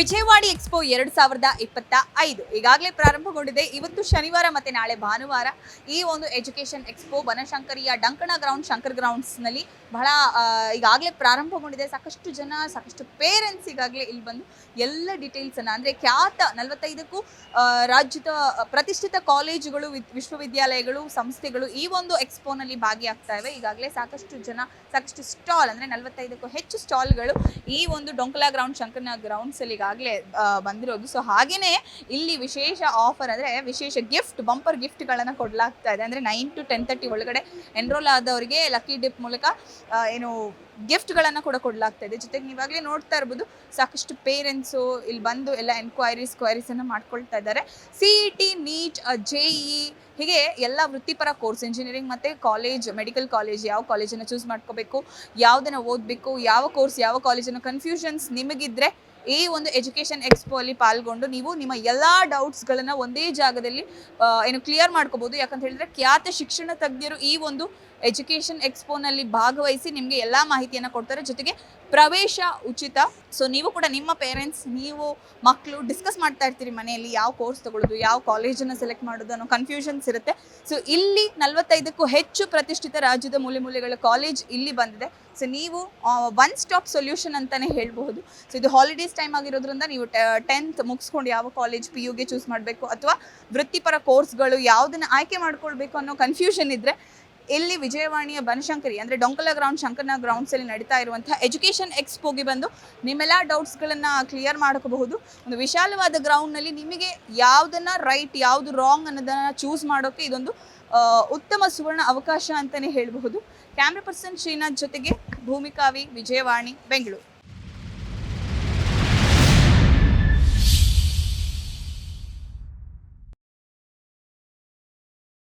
ವಿಜಯವಾಡಿ expo ಎರಡು ಸಾವಿರದ ಇಪ್ಪತ್ತ ಐದು ಈಗಾಗಲೇ ಪ್ರಾರಂಭಗೊಂಡಿದೆ. ಇವತ್ತು ಶನಿವಾರ ಮತ್ತೆ ನಾಳೆ ಭಾನುವಾರ ಈ ಒಂದು ಎಜುಕೇಷನ್ ಎಕ್ಸ್ಪೋ ಬನಶಂಕರಿಯ ಡಂಕಣ ಗ್ರೌಂಡ್, ಶಂಕರ್ ಗ್ರೌಂಡ್ಸ್ನಲ್ಲಿ ಬಹಳ ಈಗಾಗಲೇ ಪ್ರಾರಂಭಗೊಂಡಿದೆ. ಸಾಕಷ್ಟು ಜನ, ಸಾಕಷ್ಟು ಪೇರೆಂಟ್ಸ್ ಈಗಾಗಲೇ ಇಲ್ಲಿ ಬಂದು ಎಲ್ಲ ಡೀಟೇಲ್ಸನ್ನು ಅಂದರೆ ಖ್ಯಾತ ನಲವತ್ತೈದಕ್ಕೂ ರಾಜ್ಯದ ಪ್ರತಿಷ್ಠಿತ ಕಾಲೇಜುಗಳು ವಿಶ್ವವಿದ್ಯಾಲಯಗಳು, ಸಂಸ್ಥೆಗಳು ಈ ಒಂದು ಎಕ್ಸ್ಪೋನಲ್ಲಿ ಭಾಗಿಯಾಗ್ತಾ ಇವೆ. ಈಗಾಗಲೇ ಸಾಕಷ್ಟು ಜನ, ಸಾಕಷ್ಟು ಸ್ಟಾಲ್ ಅಂದರೆ ನಲವತ್ತೈದಕ್ಕೂ ಹೆಚ್ಚು ಸ್ಟಾಲ್ಗಳು ಈ ಒಂದು ಡೊಂಕಲಾ ಗ್ರೌಂಡ್, ಶಂಕರ್ನ ಗ್ರೌಂಡ್ಸಲ್ಲಿ ಈಗಾಗಲೇ ಬಂದಿರೋದು. ಸೊ ಹಾಗೆಯೇ ಇಲ್ಲಿ ವಿಶೇಷ ಆಫರ್ ಅಂದರೆ ವಿಶೇಷ ಗಿಫ್ಟ್ ಬಂಪರ್ ಗಿಫ್ಟ್ಗಳನ್ನು ಕೊಡಲಾಗ್ತಾ ಇದೆ. ಅಂದರೆ ನೈನ್ ಟು ಟೆನ್ ತರ್ಟಿ ಒಳಗಡೆ ಎನ್ರೋಲ್ ಆದವರಿಗೆ ಲಕ್ಕಿ ಡಿಪ್ ಮೂಲಕ ಏನು ಗಿಫ್ಟ್ಗಳನ್ನು ಕೂಡ ಕೊಡಲಾಗ್ತಾ ಇದೆ. ಜೊತೆಗೆ ನೀವಾಗಲೇ ನೋಡ್ತಾ ಇರ್ಬೋದು, ಸಾಕಷ್ಟು ಪೇರೆಂಟ್ಸು ಇಲ್ಲಿ ಬಂದು ಎಲ್ಲ ಎನ್ಕ್ವೈರೀಸ್ ಕ್ವೈರೀಸನ್ನು ಮಾಡ್ಕೊಳ್ತಾ ಇದ್ದಾರೆ. C E T NEET J E ಹೀಗೆ ಎಲ್ಲ ವೃತ್ತಿಪರ ಕೋರ್ಸ್ ಇಂಜಿನಿಯರಿಂಗ್ ಮತ್ತು ಕಾಲೇಜ್ ಮೆಡಿಕಲ್ ಕಾಲೇಜ್ ಯಾವ ಕಾಲೇಜನ್ನು ಚೂಸ್ ಮಾಡ್ಕೋಬೇಕು, ಯಾವುದನ್ನು ಓದಬೇಕು, ಯಾವ ಕೋರ್ಸ್ ಯಾವ ಕಾಲೇಜನ್ನು ಕನ್ಫ್ಯೂಷನ್ಸ್ ನಿಮಗಿದ್ರೆ ಈ ಒಂದು ಎಜುಕೇಷನ್ ಎಕ್ಸ್ಪೋ ಅಲ್ಲಿ ಪಾಲ್ಗೊಂಡು ನೀವು ನಿಮ್ಮ ಎಲ್ಲ ಡೌಟ್ಸ್ಗಳನ್ನು ಒಂದೇ ಜಾಗದಲ್ಲಿ ಏನು ಕ್ಲಿಯರ್ ಮಾಡ್ಕೋಬಹುದು ಯಾಕಂತ ಹೇಳಿದ್ರೆ ಖ್ಯಾತ ಶಿಕ್ಷಣ ತಜ್ಞರು ಈ ಒಂದು ಎಜುಕೇಷನ್ ಎಕ್ಸ್ಪೋನಲ್ಲಿ ಭಾಗವಹಿಸಿ ನಿಮಗೆ ಎಲ್ಲ ಮಾಹಿತಿಯನ್ನು ಕೊಡ್ತಾರೆ. ಜೊತೆಗೆ ಪ್ರವೇಶ ಉಚಿತ. ಸೊ ನೀವು ಕೂಡ ನಿಮ್ಮ ಪೇರೆಂಟ್ಸ್ ನೀವು ಮಕ್ಕಳು ಡಿಸ್ಕಸ್ ಮಾಡ್ತಾ ಇರ್ತೀರಿ ಮನೆಯಲ್ಲಿ ಯಾವ ಕೋರ್ಸ್ ತಗೊಳ್ಳೋದು ಯಾವ ಕಾಲೇಜನ್ನು ಸೆಲೆಕ್ಟ್ ಮಾಡೋದು ಅನ್ನೋ ಕನ್ಫ್ಯೂಷನ್ಸ್ ಇರುತ್ತೆ. ಸೊ ಇಲ್ಲಿ ನಲವತ್ತೈದಕ್ಕೂ ಹೆಚ್ಚು ಪ್ರತಿಷ್ಠಿತ ರಾಜ್ಯದ ಮೂಲೆ ಮೂಲೆಗಳ ಕಾಲೇಜ್ ಇಲ್ಲಿ ಬಂದಿದೆ. ಸೊ ನೀವು ಒನ್ ಸ್ಟಾಪ್ ಸೊಲ್ಯೂಷನ್ ಅಂತಲೇ ಹೇಳ್ಬಹುದು. ಸೊ ಇದು ಹಾಲಿಡೇಸ್ ಟೈಮ್ ಆಗಿರೋದ್ರಿಂದ ನೀವು ಟೆಂತ್ ಮುಗಿಸ್ಕೊಂಡು ಯಾವ ಕಾಲೇಜ್ ಪಿ ಯುಗೆ ಚೂಸ್ ಮಾಡಬೇಕು ಅಥವಾ ವೃತ್ತಿಪರ ಕೋರ್ಸ್ಗಳು ಯಾವುದನ್ನು ಆಯ್ಕೆ ಮಾಡ್ಕೊಳ್ಬೇಕು ಅನ್ನೋ ಕನ್ಫ್ಯೂಷನ್ ಇದ್ದರೆ ಇಲ್ಲಿ ವಿಜಯವಾಣಿಯ ಬನಶಂಕರಿ ಅಂದರೆ ಡೊಂಕಲ ಗ್ರೌಂಡ್ ಶಂಕರ್ನ ಗ್ರೌಂಡ್ಸಲ್ಲಿ ನಡೀತಾ ಇರುವಂತಹ ಎಜುಕೇಷನ್ ಎಕ್ಸ್ಪೋಗೆ ಬಂದು ನಿಮ್ಮೆಲ್ಲ ಡೌಟ್ಸ್ಗಳನ್ನು ಕ್ಲಿಯರ್ ಮಾಡ್ಕೋಬಹುದು. ಒಂದು ವಿಶಾಲವಾದ ಗ್ರೌಂಡ್ನಲ್ಲಿ ನಿಮಗೆ ಯಾವುದನ್ನು ರೈಟ್ ಯಾವುದು ರಾಂಗ್ ಅನ್ನೋದನ್ನ ಚೂಸ್ ಮಾಡೋಕೆ ಇದೊಂದು ಉತ್ತಮ ಸುವರ್ಣ ಅವಕಾಶ ಅಂತಾನೆ ಹೇಳಬಹುದು. ಕ್ಯಾಮ್ರಾ ಪರ್ಸನ್ ಶ್ರೀನಾಥ್ ಜೊತೆಗೆ ಭೂಮಿಕಾವಿ ವಿಜಯವಾಣಿ, ಬೆಂಗಳೂರು.